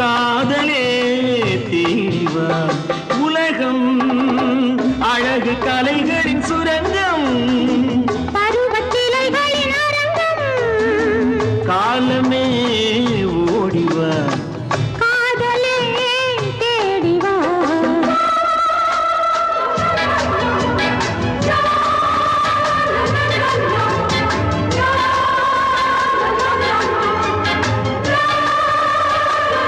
காதலே தீவா. உலகம் அழகு கலைகளின் சுரங்கம்.